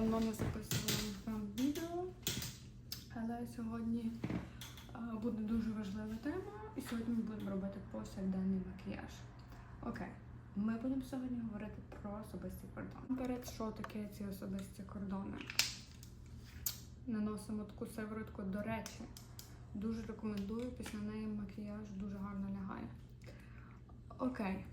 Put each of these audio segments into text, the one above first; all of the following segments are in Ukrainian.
давно не записувала вам відео, але сьогодні буде дуже важлива тема, і сьогодні ми будемо робити повсякденний макіяж. Окей, ми будемо сьогодні говорити про особисті кордони. Перед що таке ці особисті кордони? Наносимо таку сиворотку, до речі, дуже рекомендую, після неї макіяж дуже гарно лягає. Окей.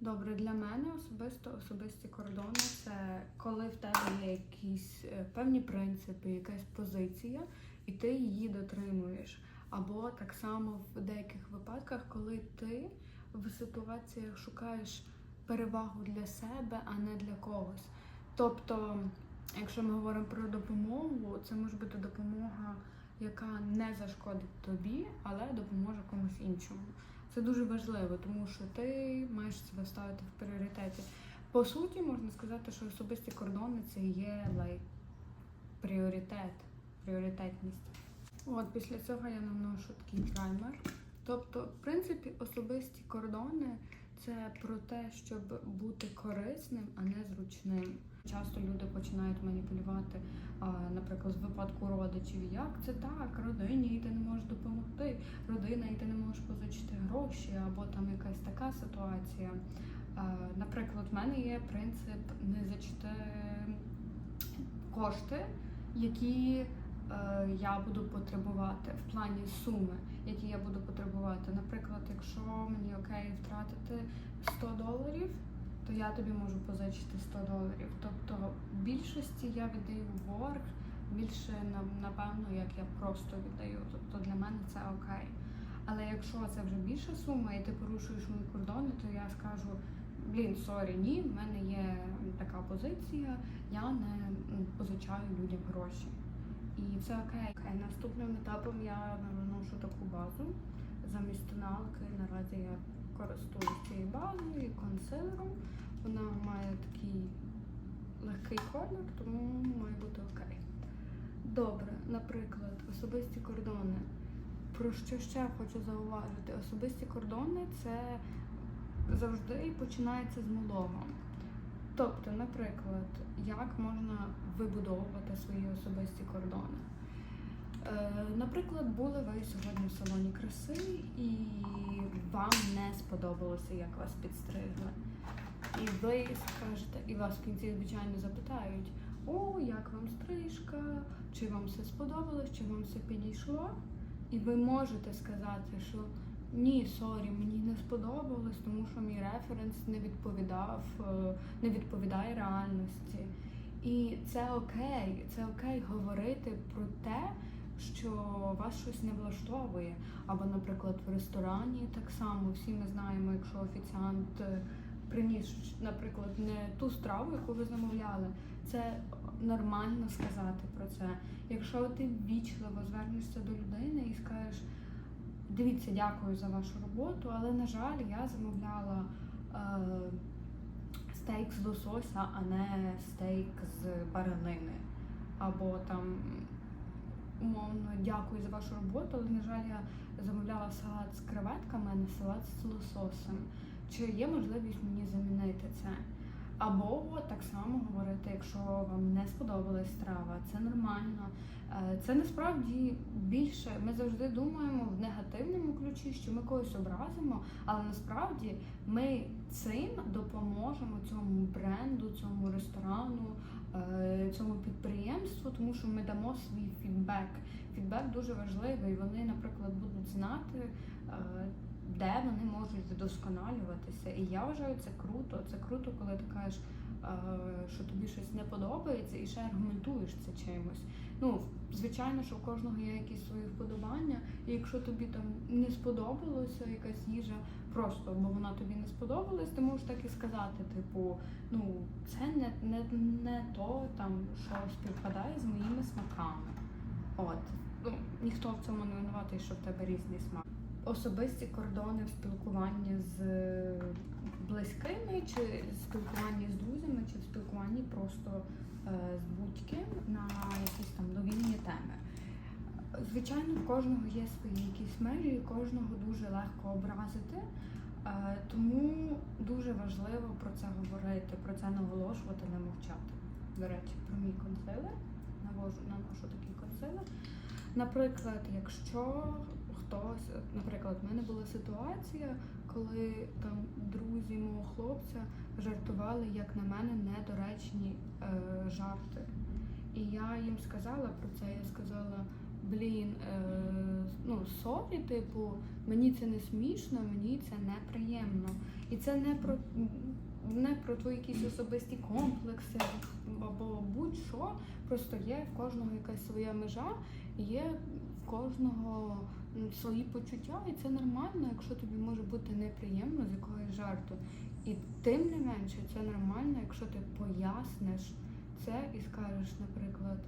Добре, для мене особисто особисті кордони це коли в тебе є якісь е, певні принципи, якась позиція, і ти її дотримуєш. Або так само в деяких випадках, коли ти в ситуаціях шукаєш перевагу для себе, а не для когось. Тобто, якщо ми говоримо про допомогу, це може бути допомога, яка не зашкодить тобі, але допоможе комусь іншому. Це дуже важливо, тому що ти маєш себе ставити в пріоритеті. По суті, можна сказати, що особисті кордони це є like, пріоритет, пріоритетність. От після цього я наношу такий праймер. Тобто, в принципі, особисті кордони це про те, щоб бути корисним, а не зручним. Часто люди починають маніпулювати, наприклад, в випадку родичів, як це так, родині і ти не можеш допомогти, родина і ти не можеш позичити гроші, або там якась така ситуація. Наприклад, в мене є принцип не зачити кошти, які е, я буду потребувати в плані суми, які я буду потребувати. Наприклад, якщо мені окей втратити 100 доларів, то я тобі можу позичити 100 доларів. Тобто більшості я віддаю борг, більше напевно, як я просто віддаю. Тобто для мене це окей. Але якщо це вже більша сума і ти порушуєш мої кордони, то я скажу. Блін, сорі, ні, в мене є така позиція, я не позичаю людям гроші. І це окей. окей. Наступним етапом я наношу таку базу замість тоналки. Наразі я користуюсь цією базою і консилером. Вона має такий легкий колір, тому має бути окей. Добре, наприклад, особисті кордони. Про що ще хочу зауважити? Особисті кордони це завжди починається з малого. Тобто, наприклад, як можна вибудовувати свої особисті кордони? Е, наприклад, були ви сьогодні в салоні краси, і вам не сподобалося, як вас підстригли. І ви скажете, і вас в кінці, звичайно, запитають: о, як вам стрижка, чи вам все сподобалось, чи вам все підійшло? І ви можете сказати, що ні, сорі, мені не сподобалось, тому що мій референс не відповідав, е, не відповідає реальності. І це окей, це окей говорити про те, що вас щось не влаштовує. Або, наприклад, в ресторані так само всі ми знаємо, якщо офіціант е, приніс, наприклад, не ту страву, яку ви замовляли, це нормально сказати про це. Якщо ти ввічливо звернешся до людини і скажеш. Дивіться, дякую за вашу роботу, але на жаль, я замовляла е, стейк з лосося, а не стейк з баранини. Або там умовно дякую за вашу роботу, але на жаль, я замовляла салат з креветками, а не салат з лососем. Чи є можливість мені замінити це? Або так само говорити, якщо вам не сподобалась страва, це нормально. Е, Це насправді більше. Ми завжди думаємо в негативному ключі, що ми когось образимо, але насправді ми цим допоможемо цьому бренду, цьому ресторану, е, цьому підприємству, тому що ми дамо свій фідбек. Фідбек дуже важливий. Вони, наприклад, будуть знати. Де вони можуть вдосконалюватися. І я вважаю це круто. Це круто, коли ти кажеш, е, що тобі щось не подобається, і ще аргументуєш це чимось. Ну, звичайно, що у кожного є якісь свої вподобання, і якщо тобі там не сподобалося якась їжа, просто бо вона тобі не сподобалась, ти можеш так і сказати, типу, ну це не, не, не то там, що співпадає з моїми смаками. От. Ну, ніхто в цьому не винуватий, що в тебе різний смак особисті кордони в спілкуванні з близькими, чи спілкуванні з друзями, чи в спілкуванні просто е, з будь-ким на якісь там довільні теми. Звичайно, в кожного є свої якісь межі, і кожного дуже легко образити. Е, Тому дуже важливо про це говорити, про це наголошувати, не мовчати. до речі, про мій консилер. Навожу, наношу такий консилер. Наприклад, якщо хтось, наприклад, в мене була ситуація, коли там друзі мого хлопця жартували, як на мене, недоречні е, жарти. І я їм сказала про це, я сказала, блін, е, ну сорі, типу, мені це не смішно, мені це неприємно. І це не про не про твої якісь особисті комплекси або будь-що. Просто є в кожного якась своя межа, є в кожного свої почуття, і це нормально, якщо тобі може бути неприємно з якогось жарту. І тим не менше, це нормально, якщо ти поясниш це і скажеш, наприклад,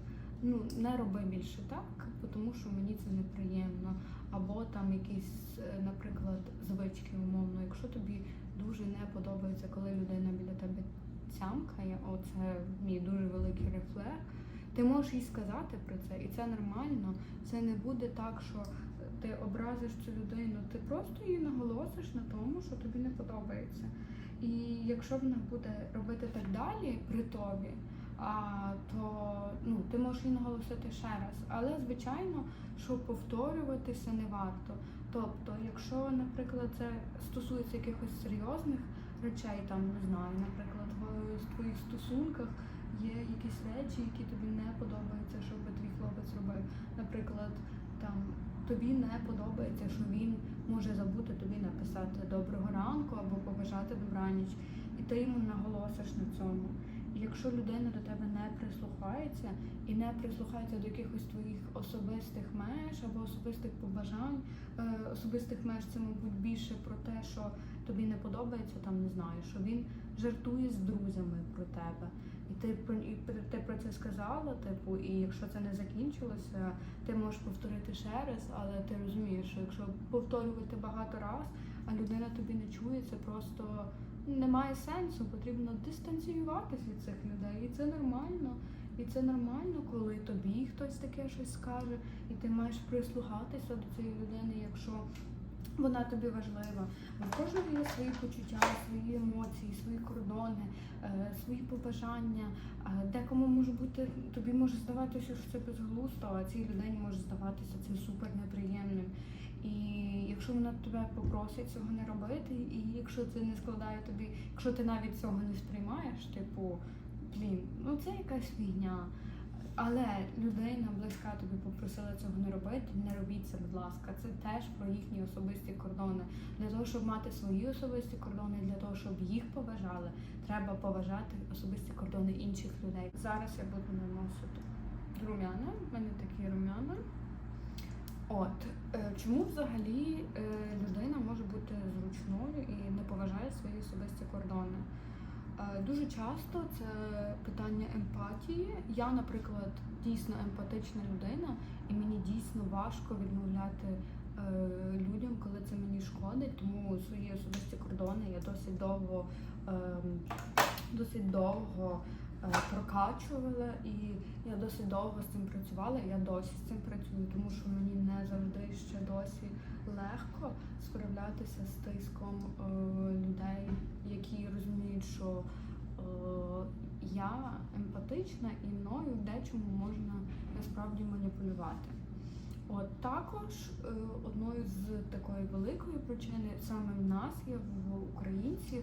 ну не роби більше так, тому що мені це неприємно. Або там якісь, е, наприклад, звички умовно. Якщо тобі дуже не подобається, коли людина біля тебе цямкає, оце мій дуже великий рефлекс. Ти можеш їй сказати про це, і це нормально. Це не буде так, що ти образиш цю людину, ти просто їй наголосиш на тому, що тобі не подобається. І якщо вона буде робити так далі при тобі, а, то ну, ти можеш їй наголосити ще раз. Але звичайно, що повторюватися не варто. Тобто, якщо, наприклад, це стосується якихось серйозних речей, там не знаю, наприклад, в твоїх стосунках є якісь речі, які тобі не подобаються, щоб твій хлопець робив. Наприклад, там тобі не подобається, що він може забути тобі написати доброго ранку або побажати добраніч, і ти йому наголосиш на цьому. І якщо людина до тебе не прислухається і не прислухається до якихось твоїх особистих меж або особистих побажань, е, особистих меж це, мабуть, більше про те, що тобі не подобається, там не знаю, що він жартує з друзями про тебе. І ти і ти про це сказала, типу, і якщо це не закінчилося, ти можеш повторити ще раз, але ти розумієш, що якщо повторювати багато раз, а людина тобі не чує, це просто немає сенсу. Потрібно дистанціюватися від цих людей, і це нормально. І це нормально, коли тобі хтось таке щось скаже, і ти маєш прислухатися до цієї людини, якщо вона тобі важлива. В кожного є свої почуття, свої емоції, свої кордони, е, свої побажання. Декому може бути, тобі може здаватися, що це безглуздо, а цій людині може здаватися це супер неприємним. І якщо вона тебе попросить цього не робити, і якщо це не складає тобі, якщо ти навіть цього не сприймаєш, типу, блін, ну це якась фігня. Але людина близька тобі попросила цього не робити, не робіть це, будь ласка. Це теж про їхні особисті кордони. Для того, щоб мати свої особисті кордони, для того, щоб їх поважали, треба поважати особисті кордони інших людей. Зараз я буду наносити румяна. У мене такі румяна. От е, чому взагалі е, людина може бути зручною і не поважає свої особисті Дуже часто це питання емпатії. Я, наприклад, дійсно емпатична людина, і мені дійсно важко відмовляти е, людям, коли це мені шкодить. Тому свої особисті кордони я досить довго, ем, досить довго е, прокачувала, і я досить довго з цим працювала. Я досі з цим працюю, тому що мені не завжди ще досі легко справлятися з тиском е, людей, які розуміють, що я емпатична і мною дечому можна насправді маніпулювати. От також е, одною з такої великої причини саме в нас є в українців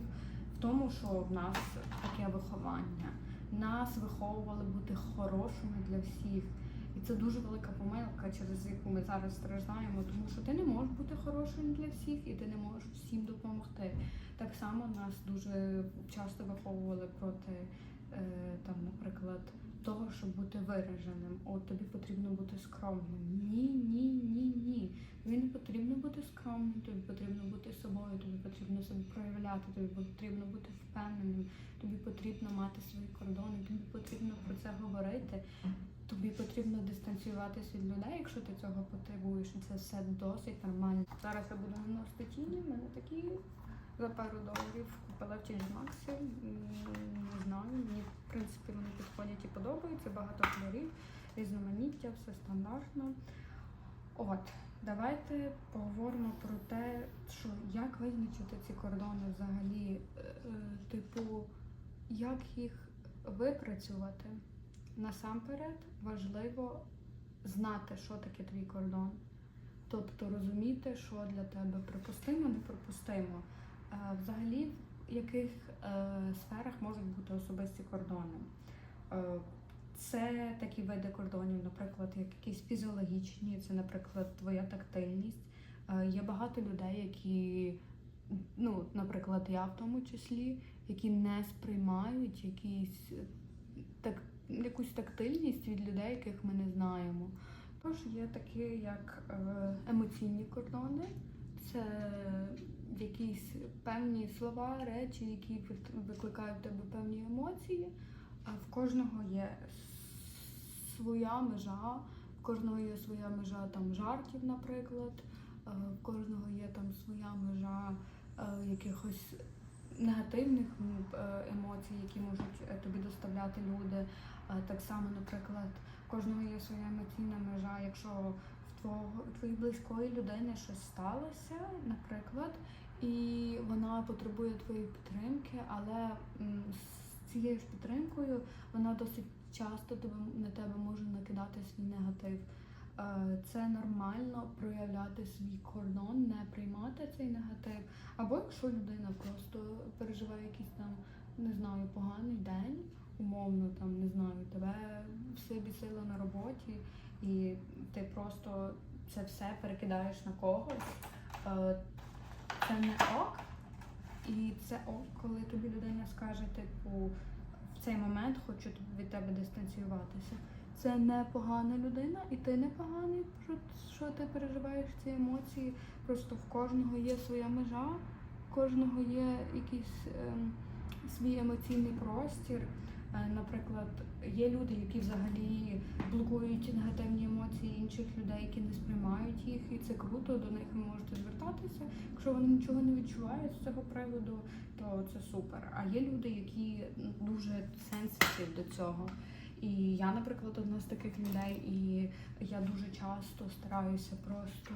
в тому, що в нас таке виховання. Нас виховували бути хорошими для всіх. І це дуже велика помилка, через яку ми зараз страждаємо, тому що ти не можеш бути хорошим для всіх і ти не можеш всім допомогти. Так само нас дуже часто виховували проти е, там, наприклад, того, щоб бути вираженим. От тобі потрібно бути скромним. Ні, ні, ні, ні. Тобі не потрібно бути скромним, тобі потрібно бути собою, тобі потрібно себе проявляти, тобі потрібно бути впевненим, тобі потрібно мати свої кордони, тобі потрібно про це говорити. Тобі потрібно дистанціюватися від людей, якщо ти цього потребуєш, і це все досить нормально. Зараз я буду наносити тіні, в мене такі за пару доларів купила в TJ Maxx. М, Не знаю, мені в принципі вони підходять і подобаються, багато кольорів, різноманіття, все стандартно. От, давайте поговоримо про те, що як визначити ці кордони взагалі, е, е, типу, як їх випрацювати, насамперед важливо знати, що таке твій кордон. Тобто розуміти, що для тебе припустимо, неприпустимо. Е, Взагалі, в яких е, сферах можуть бути особисті кордони. Е, Це такі види кордонів, наприклад, як якісь фізіологічні, це, наприклад, твоя тактильність. Є багато людей, які, ну, наприклад, я в тому числі, які не сприймають якісь так, якусь тактильність від людей, яких ми не знаємо. Тож є такі, як е, емоційні кордони, це якісь певні слова, речі, які викликають в тебе певні емоції. В кожного є своя межа, в кожного є своя межа там жартів, наприклад, е, в кожного є там своя межа е, якихось негативних е, емоцій, які можуть е, тобі доставляти люди. Так само, наприклад, кожного є своя емоційна межа. Якщо в твого твоїй близької людини щось сталося, наприклад, і вона потребує твоєї підтримки, але з цією ж підтримкою вона досить часто тебе на тебе може накидати свій негатив. Е, Це нормально проявляти свій кордон, не приймати цей негатив. Або якщо людина просто переживає якийсь там, не знаю, поганий день, умовно там не знаю, тебе все бісило на роботі, і ти просто це все перекидаєш на когось. Е, Це не ок. І це ок, коли тобі людина скаже, типу, в цей момент хочу від тебе дистанціюватися. Це не погана людина, і ти не поганий, що, ти переживаєш ці емоції. Просто в кожного є своя межа, в кожного є якийсь ем, свій емоційний простір. Е, Наприклад, є люди, які взагалі блокують негативні емоції інших людей, які не сприймають їх, і це круто, до них ви можете звертатися. Якщо вони нічого не відчувають з цього приводу, то це супер. А є люди, які дуже сенситив до цього. І я, наприклад, одна з таких людей, і я дуже часто стараюся просто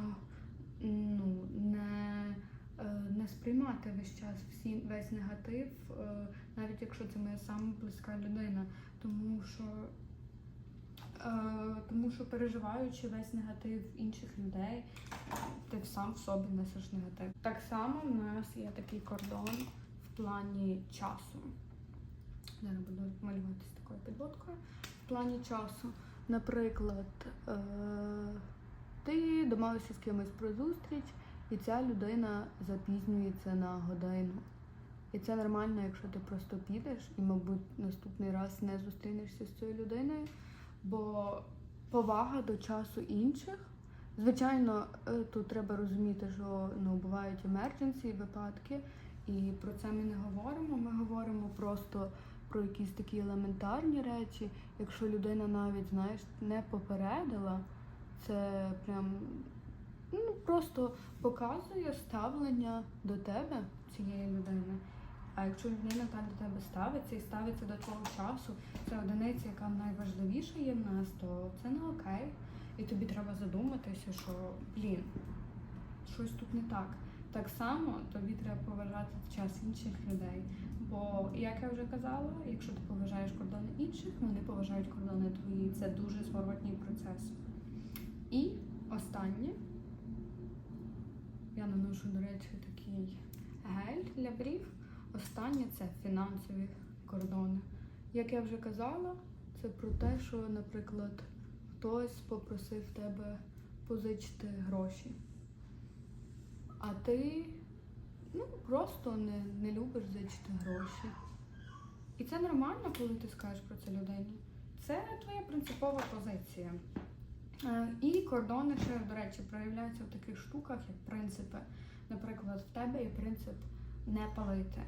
ну, не, е, не сприймати весь час всі, весь негатив, е, навіть якщо це моя сама близька людина. Тому що, е, тому що переживаючи весь негатив інших людей, ти сам в собі несеш негатив. Так само в нас є такий кордон в плані часу. Зараз буду малювати з такою підводкою. В плані часу. Наприклад, е- ти домовився з кимось про зустріч, і ця людина запізнюється на годину. І це нормально, якщо ти просто підеш і, мабуть, наступний раз не зустрінешся з цією людиною, бо повага до часу інших. Звичайно, е, тут треба розуміти, що ну, бувають емердженсі, випадки, і про це ми не говоримо. Ми говоримо просто про якісь такі елементарні речі. Якщо людина навіть, знаєш, не попередила, це прям ну, просто показує ставлення до тебе цієї людини. А якщо людина так до тебе ставиться і ставиться до твого часу, це одиниця, яка найважливіша є в нас, то це не окей. І тобі треба задуматися, що блін, щось тут не так. Так само тобі треба поважати час інших людей. Бо, як я вже казала, якщо ти поважаєш кордони інших, вони поважають кордони твої. Це дуже зворотній процес. І останнє, я наношу, до речі, такий гель для брів. Останнє це фінансові кордони. Як я вже казала, це про те, що, наприклад, хтось попросив тебе позичити гроші, а ти ну, просто не, не любиш зичити гроші. І це нормально, коли ти скажеш про це людині. Це твоя принципова позиція. Е, І кордони ще, до речі, проявляються в таких штуках, як принципи. Наприклад, в тебе є принцип не палити.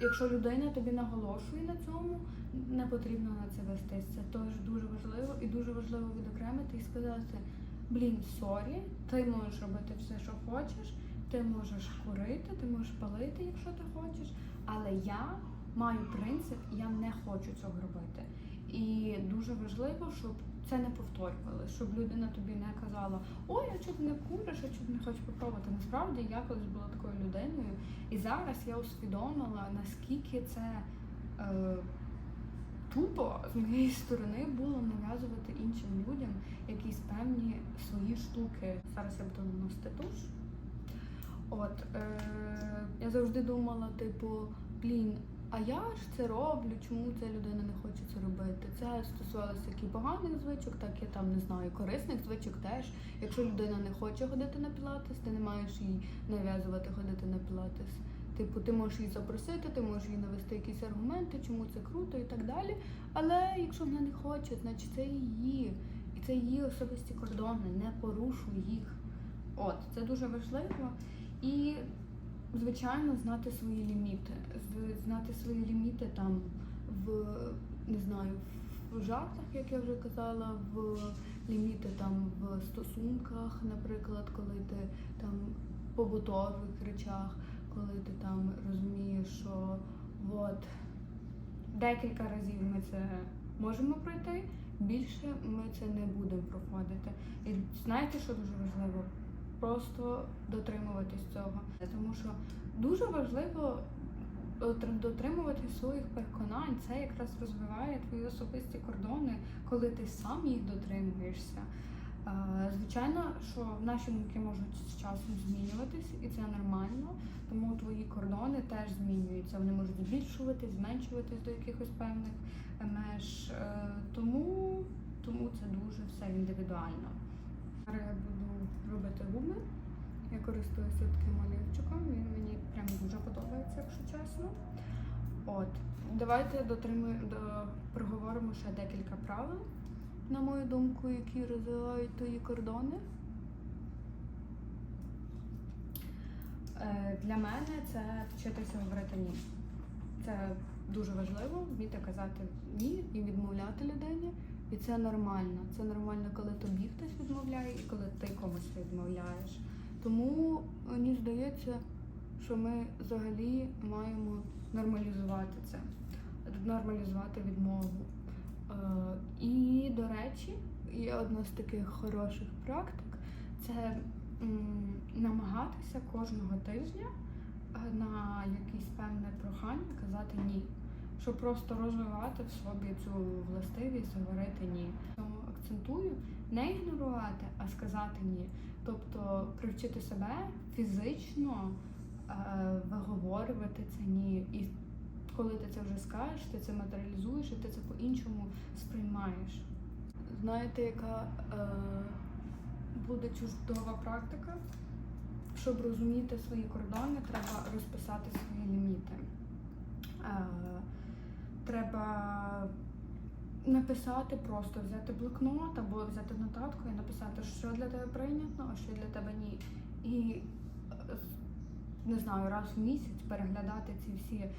Якщо людина тобі наголошує на цьому, не потрібно на це вестись. Це теж дуже важливо і дуже важливо відокремити і сказати: блін, сорі, ти можеш робити все, що хочеш, ти можеш курити, ти можеш палити, якщо ти хочеш, але я маю принцип, я не хочу цього робити. І дуже важливо, щоб це не повторювали, щоб людина тобі не казала, ой, а чого ти не куриш, а чого ти не хочеш попробувати. Насправді я колись була такою людиною, і зараз я усвідомила, наскільки це е, тупо з моєї сторони було нав'язувати іншим людям якісь певні свої штуки. Зараз я буду наносити туш. От е, я завжди думала, типу, блін, а я ж це роблю, чому ця людина не хоче це робити? Це стосувалося як і поганих звичок, так і там не знаю, корисних звичок теж. Якщо людина не хоче ходити на пілатес, ти не маєш їй нав'язувати ходити на пілатес. Типу, ти можеш її запросити, ти можеш їй навести якісь аргументи, чому це круто і так далі. Але якщо вона не хоче, значить це її. І це її особисті кордони, не порушуй їх. От, це дуже важливо. І, звичайно, знати свої ліміти. Знати свої ліміти там в не знаю, в жартах, як я вже казала, в ліміти там в стосунках, наприклад, коли ти там побутових речах, коли ти там розумієш, що от декілька разів ми це можемо пройти, більше ми це не будемо проходити. І знаєте, що дуже важливо? Просто дотримуватись цього. Тому що дуже важливо дотримуватись своїх переконань. Це якраз розвиває твої особисті кордони, коли ти сам їх дотримуєшся. Е, Звичайно, що наші думки можуть з часом змінюватись, і це нормально. Тому твої кордони теж змінюються. Вони можуть збільшуватись, зменшуватись до якихось певних е, меж. Е, Тому, тому це дуже все індивідуально. Зараз я буду робити губи. Я користуюся таким олівчиком, він мені прям дуже подобається, якщо чесно. От, давайте до проговоримо ще декілька правил, на мою думку, які розвивають твої кордони. Е, Для мене це вчитися говорити ні. Це дуже важливо вміти казати ні і відмовляти людині. І це нормально. Це нормально, коли тобі хтось відмовляє і коли ти комусь відмовляєш. Тому мені здається, що ми взагалі маємо нормалізувати це, нормалізувати відмову. Е, І, до речі, є одна з таких хороших практик це намагатися кожного тижня е, на якесь певне прохання казати ні. Щоб просто розвивати в собі цю властивість говорити ні. Тому акцентую не ігнорувати, а сказати ні. Тобто привчити себе фізично е, виговорювати це ні. І коли ти це вже скажеш, ти це матеріалізуєш і ти це по-іншому сприймаєш. Знаєте, яка е, буде чудова практика? Щоб розуміти свої кордони, треба розписати свої ліміти. Е, треба написати просто взяти блокнот або взяти нотатку і написати, що для тебе прийнятно, а що для тебе ні. І е, не знаю, раз в місяць переглядати ці всі е,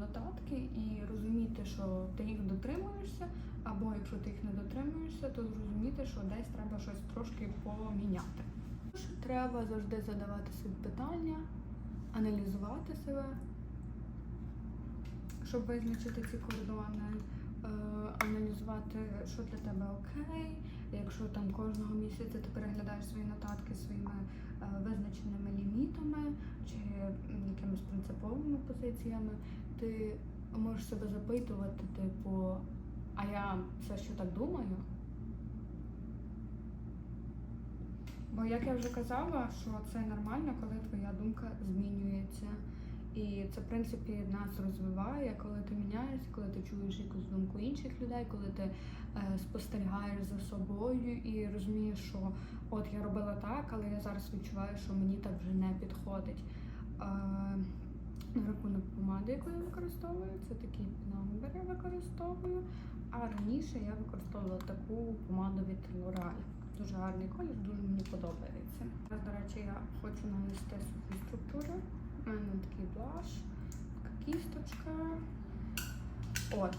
нотатки і розуміти, що ти їх дотримуєшся, або якщо ти їх не дотримуєшся, то зрозуміти, що десь треба щось трошки поміняти. Треба завжди задавати собі питання, аналізувати себе, щоб визначити ці кордони, е, аналізувати, що для тебе окей. Якщо там кожного місяця ти переглядаєш свої нотатки своїми е, визначеними лімітами чи якимись принциповими позиціями, ти можеш себе запитувати, типу, а я все ще так думаю. Бо як я вже казала, що це нормально, коли твоя думка змінюється. І це, в принципі, нас розвиває, коли ти міняєшся, коли ти чуєш якусь думку інших людей, коли ти е, спостерігаєш за собою і розумієш, що от я робила так, але я зараз відчуваю, що мені так вже не підходить. Е, на рахунок помади, яку я використовую, це такий номер я використовую. А раніше я використовувала таку помаду від L'Oreal. Дуже гарний колір, дуже мені подобається. Зараз, до речі, я хочу нанести суху структуру. У такий блаш, така кісточка. От.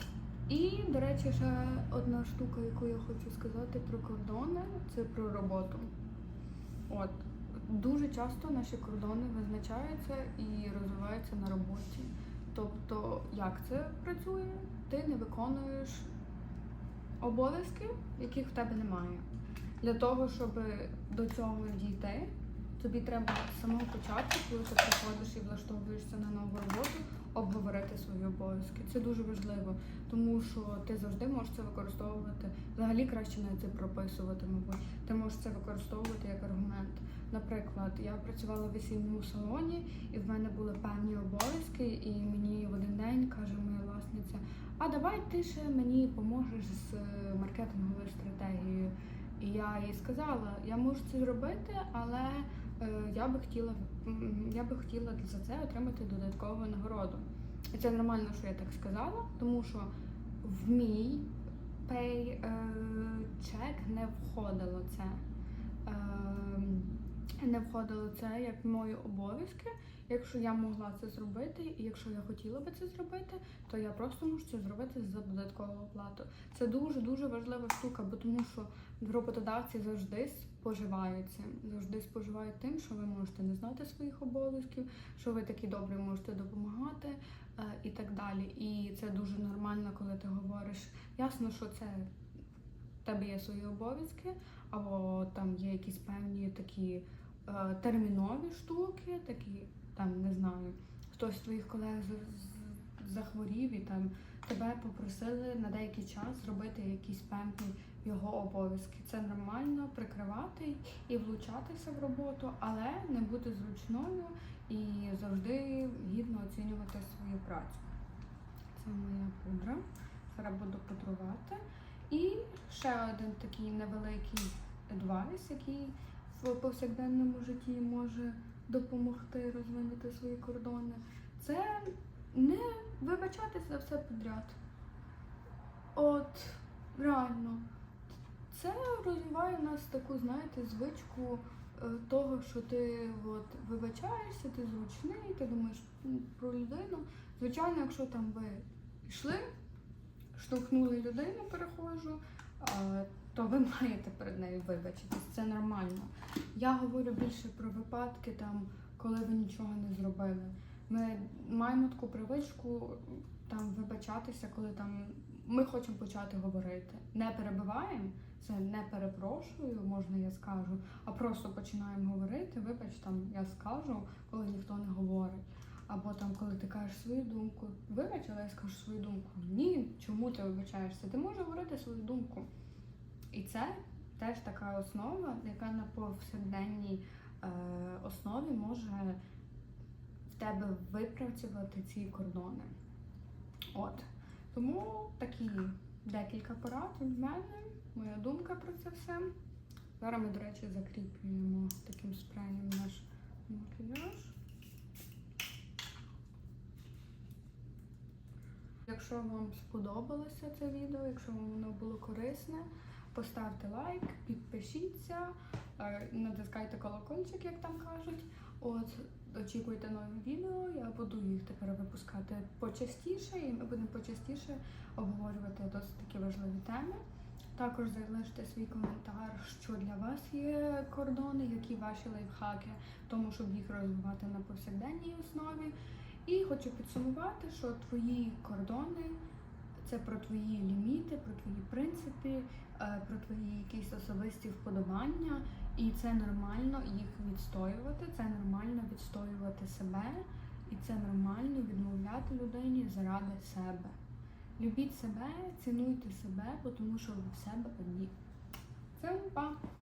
І, до речі, ще одна штука, яку я хочу сказати про кордони, це про роботу. От. Дуже часто наші кордони визначаються і розвиваються на роботі. Тобто, як це працює? Ти не виконуєш обов'язки, яких в тебе немає. Для того, щоб до цього дійти, тобі треба з самого початку, коли ти приходиш і влаштовуєшся на нову роботу, обговорити свої обов'язки. Це дуже важливо, тому що ти завжди можеш це використовувати. Взагалі краще навіть це прописувати, мабуть. Ти можеш це використовувати як аргумент. Наприклад, я працювала в весільному салоні, і в мене були певні обов'язки, і мені в один день каже моя власниця: а давай ти ще мені поможеш з е, маркетинговою стратегією. І я їй сказала, я можу це зробити, але я би хотіла я би хотіла за це отримати додаткову нагороду. І це нормально, що я так сказала, тому що в мій пей е, чек не входило це. Е, не входило це як мої обов'язки. Якщо я могла це зробити, і якщо я хотіла би це зробити, то я просто можу це зробити за додаткову оплату. Це дуже дуже важлива штука, бо тому що роботодавці завжди споживають цим, завжди споживають тим, що ви можете не знати своїх обов'язків, що ви такі добрі можете допомагати е, і так далі. І це дуже нормально, коли ти говориш. Ясно, що це в тебе є свої обов'язки, або там є якісь певні такі е, термінові штуки, такі там не знаю, хтось з твоїх колег захворів і там тебе попросили на деякий час зробити якісь певні його обов'язки. Це нормально прикривати і влучатися в роботу, але не бути зручною і завжди гідно оцінювати свою працю. Це моя пудра. Зараз буду пудрувати. І ще один такий невеликий адвайс, який в повсякденному житті може допомогти розвинути свої кордони. Це не вибачатися за все підряд. От реально, це розвиває в нас таку, знаєте, звичку е, того, що ти от, вибачаєшся, ти зручний, ти думаєш про людину. Звичайно, якщо там ви йшли, штовхнули людину перехожу, то ви маєте перед нею вибачитись. Це нормально. Я говорю більше про випадки, там, коли ви нічого не зробили. Ми маємо таку привичку там вибачатися, коли там ми хочемо почати говорити. Не перебиваємо, це не перепрошую, можна я скажу, а просто починаємо говорити. Вибач, там я скажу, коли ніхто не говорить. Або там, коли ти кажеш свою думку, вибач, але я скажу свою думку. Ні, чому ти вибачаєшся? Ти можеш говорити свою думку. І це теж така основа, яка на повсякденній е, основі може в тебе випрацювати ці кордони. От. Тому такі декілька порад від мене, моя думка про це все. Зараз ми, до речі, закріплюємо таким спреєм наш макіяж. Якщо вам сподобалося це відео, якщо воно було корисне, поставте лайк, підпишіться, е, натискайте колокольчик, як там кажуть. От, очікуйте нові відео, я буду їх тепер випускати почастіше, і ми будемо почастіше обговорювати досить такі важливі теми. Також залиште свій коментар, що для вас є кордони, які ваші лайфхаки, тому щоб їх розвивати на повсякденній основі. І хочу підсумувати, що твої кордони це про твої ліміти, про твої принципи, е, про твої якісь особисті вподобання, і це нормально їх відстоювати. Це нормально відстоювати себе, і це нормально відмовляти людині заради себе. Любіть себе, цінуйте себе, тому що ви в себе одні. Це па!